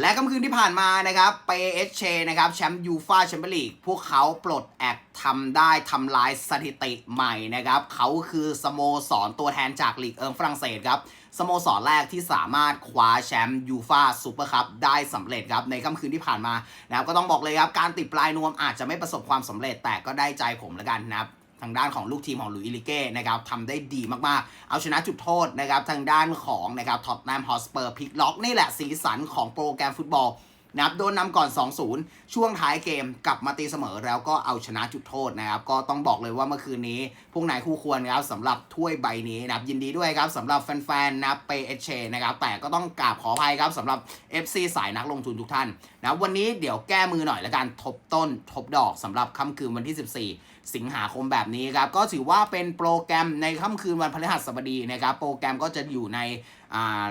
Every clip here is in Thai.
และค่ำคืนที่ผ่านมานะครับเปเอชเชนะครับแชมป์ยูฟาแชมเปี้ยนลีกพวกเขาปลดแอกทำได้ทำลายสถิติใหม่นะครับ เขาคือสโมสรตัวแทนจากลีกเอิงฝรั่งเศสครับ สโมสรแรกที่สามารถคว้าแชมป์ยูฟาซูเปอร์คัพได้สำเร็จครับ ในค่ำคืนที่ผ่านมานะครับก็ต้องบอกเลยครับ การติดปลายนวมอาจจะไม่ประสบความสำเร็จแต่ก็ได้ใจผมแล้วกันนะครับ ทางด้านของลูกทีมของลุยส์ลิเก้นะครับทำได้ดีมากๆ เอาชนะจุดโทษนะครับทางด้านของนะครับท็อตแนมฮอสเปอร์พลิกล็อกนี่แหละสีสันของโปรแกรมฟุตบอล นะครับโดนนำก่อน 2-0 ช่วงท้ายเกมกลับมาตีเสมอแล้วก็เอาชนะจุดโทษนะครับ ก็ต้องบอกเลยว่าเมื่อคืนนี้ พวกนายคู่ควรนะครับสำหรับถ้วยใบนี้นะครับยินดีด้วยครับสำหรับแฟนๆนะเปเอเชนะครับแต่ก็ต้องกราบขออภัยครับสำหรับ FC สายนักลงทุนทุกท่านนะวันนี้เดี๋ยวแก้มือหน่อยละกันทบต้นทบดอกสำหรับค่ำคืนวันที่ 14สิงหาคมแบบนี้ครับ ก็ถือว่าเป็นโปรแกรมในค่ำคืนวันพฤหัสบดีนะครับ โปรแกรมก็จะอยู่ใน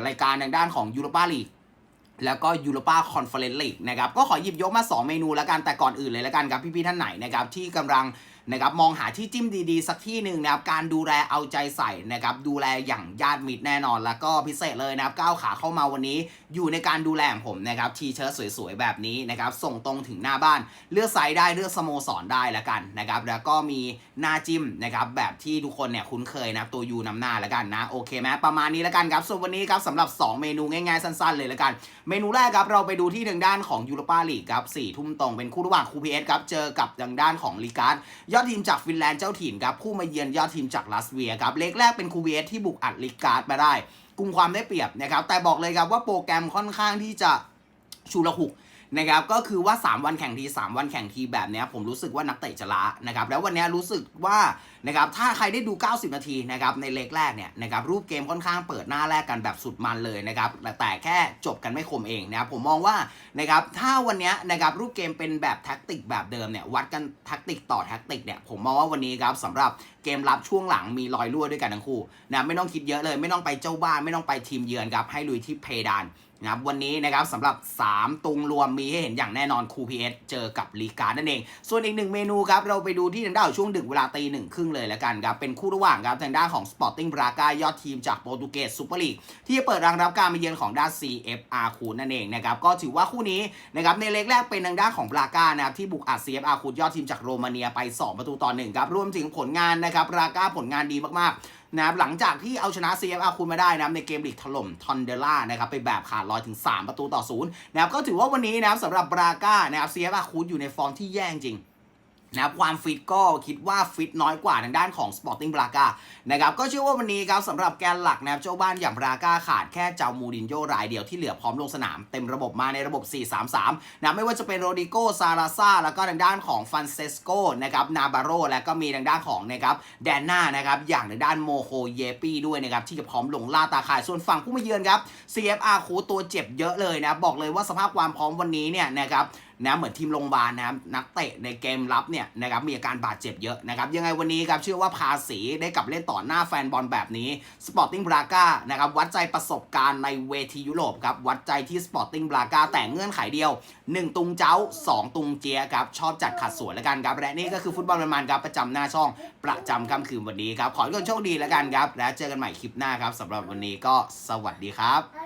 รายการทางด้านของยูโรปาลีก แล้วก็ยูโรปาคอนเฟอเรนซ์ลีกนะครับก็ขอหยิบยกมา 2 เมนูแล้วกันแต่ก่อนอื่นเลยแล้วกันครับพี่ๆท่านไหนนะครับที่กำลัง นะครับมองหาที่จิ้มดีๆ สักที่หนึ่งนะครับการดูแลเอาใจใส่นะครับดูแลอย่างญาติมิตรแน่นอน แล้วก็พิเศษเลยนะครับก้าวขาเข้ามาวันนี้ อยู่ในการดูแลของผมนะครับทีเชิ้ตสวยๆ แบบนี้นะครับส่งตรงถึงหน้าบ้าน เลือกไซส์ได้เลือกสโมสรได้แล้วกันนะครับแล้วก็มีหน้าจิ้มนะครับแบบที่ทุกคนเนี่ยคุ้นเคยนะครับตัวยูนำหน้าแล้วกันนะโอเคไหมประมาณนี้แล้วกันครับส่วนวันนี้ครับสำหรับ 2 เมนูง่ายๆ สั้นๆ เลยแล้วกัน เมนูแรกครับเราไปดูที่ทางด้านของยูโรปาลีกครับสี่ทุ่มตรงเป็นคู่ระหว่างคูพีเอสครับเจอกับทางด้านของลีการ์ดยอดทีมจากฟินแลนด์เจ้าถิ่นครับผู้มาเยือนยอดทีมจากลัสเวียครับเล็กแรกเป็นคูพีเอสที่บุกอัดลิการ์ดมาได้กลุ่มความได้เปรียบนะครับแต่บอกเลยครับว่าโปรแกรมค่อนข้างที่จะชุระหุก นะครับก็คือว่า 3 วันแข่งที 3 วันแข่งทีแบบนี้ผมรู้สึกว่านักเตะจะล้านะครับแล้ววันนี้รู้สึกว่านะครับถ้าใครได้ดู 90 นาทีนะครับในเลกแรกเนี่ยนะครับรูปเกมค่อนข้างเปิดหน้าแรกกันแบบสุดมันเลยนะครับแต่แค่จบกันไม่คมเองนะครับผมมองว่านะครับถ้าวันนี้นะครับรูปเกมเป็นแบบแท็กติกแบบเดิมเนี่ยวัดกันแท็กติกต่อแท็กติกเนี่ยผมมองว่าวันนี้ครับสำหรับเกมรับช่วงหลังมีรอยรั่วด้วยกันทั้งคู่นะไม่ต้องคิดเยอะเลย ไม่ต้องไปเจ้าบ้านไม่ต้องไปทีมเยือนครับให้ลุยที่เพดานนะครับวันนี้นะครับสำหรับ 3 ตุงรวมมีให้เห็นอย่างแน่นอนคูพีเอสเจอกับลีการนั่นเอง ส่วนอีกหนึ่งเมนูครับ เราไปดูที่ทางด้านช่วงดึกเวลาตีหนึ่งครึ่งเลยแล้วกันครับ เป็นคู่ระหว่างครับทางด้านของ Sporting Braga ยอดทีมจากโปรตุเกสซูเปอร์ลีกที่จะเปิดรังรับการมาเยือนของด้าน CFR คูนั่นเองนะครับก็ถือว่าคู่นี้นะครับในเล็กแรกเป็นทางด้านของบราก้านะครับที่บุกอัด CFR คูยอดทีมจากโรมาเนียไป 2 ประตูต่อหนึ่งครับรวมถึงผลงานนะครับบราก้าผลงานดีมากๆนะครับหลังจากที่เอาชนะ CFR คุณมาได้นะครับในเกมลีกถล่มทอนเดล่านะครับไปแบบขาดลอยถึง 3 ประตูต่อศูนย์นะครับก็ถือว่าวันนี้นะครับสำหรับบราก้านะครับ CFR คุณอยู่ในฟอร์มที่แย่จริง นะครับความฟิตก็คิดว่าฟิตน้อยกว่าทางด้านของ Sporting Braga นะครับก็เชื่อว่าวันนี้ครับสำหรับแกนหลักนะครับเจ้าบ้านอย่างบราก้าขาดแค่เจ้ามูรินโญ่รายเดียวที่เหลือพร้อมลงสนามเต็มระบบมาในระบบ 4-3-3 นะไม่ว่าจะเป็นโรดิโกซาราซาแล้วก็ทางด้านของฟันเซสโกนะครับนาบาโรและก็มีทางด้านของนะครับแดนน่านะครับอย่างทางด้านโมโฮเยปีด้วยนะครับที่จะพร้อมลงล่าตาข่ายส่วนฝั่งผู้มาเยือนครับ CFR คูตัวเจ็บเยอะเลยนะบอกเลยว่าสภาพความพร้อมวันนี้เนี่ยนะครับ นะเหมือนทีมโรงพยาบาลนะครับนักเตะในเกมรับเนี่ยนะครับมีอาการบาดเจ็บเยอะนะครับยังไงวันนี้ครับเชื่อว่าภาษีได้กลับเล่นต่อหน้าแฟนบอลแบบนี้ Sporting Braga นะครับวัดใจประสบการณ์ในเวทียุโรปครับวัดใจที่ Sporting Braga แต่เงื่อนไขเดียว 1 ตุงเจ้า 2 ตุงเจียครับชอบจัดขัดสวนแล้วกันครับและนี่ก็คือฟุตบอลมันๆครับประจำหน้าช่องประจำค่ำคืนวันนี้ครับขอให้ทุกคนโชคดีแล้วกันครับ และเจอกันใหม่คลิปหน้าครับสำหรับวันนี้ก็สวัสดีครับ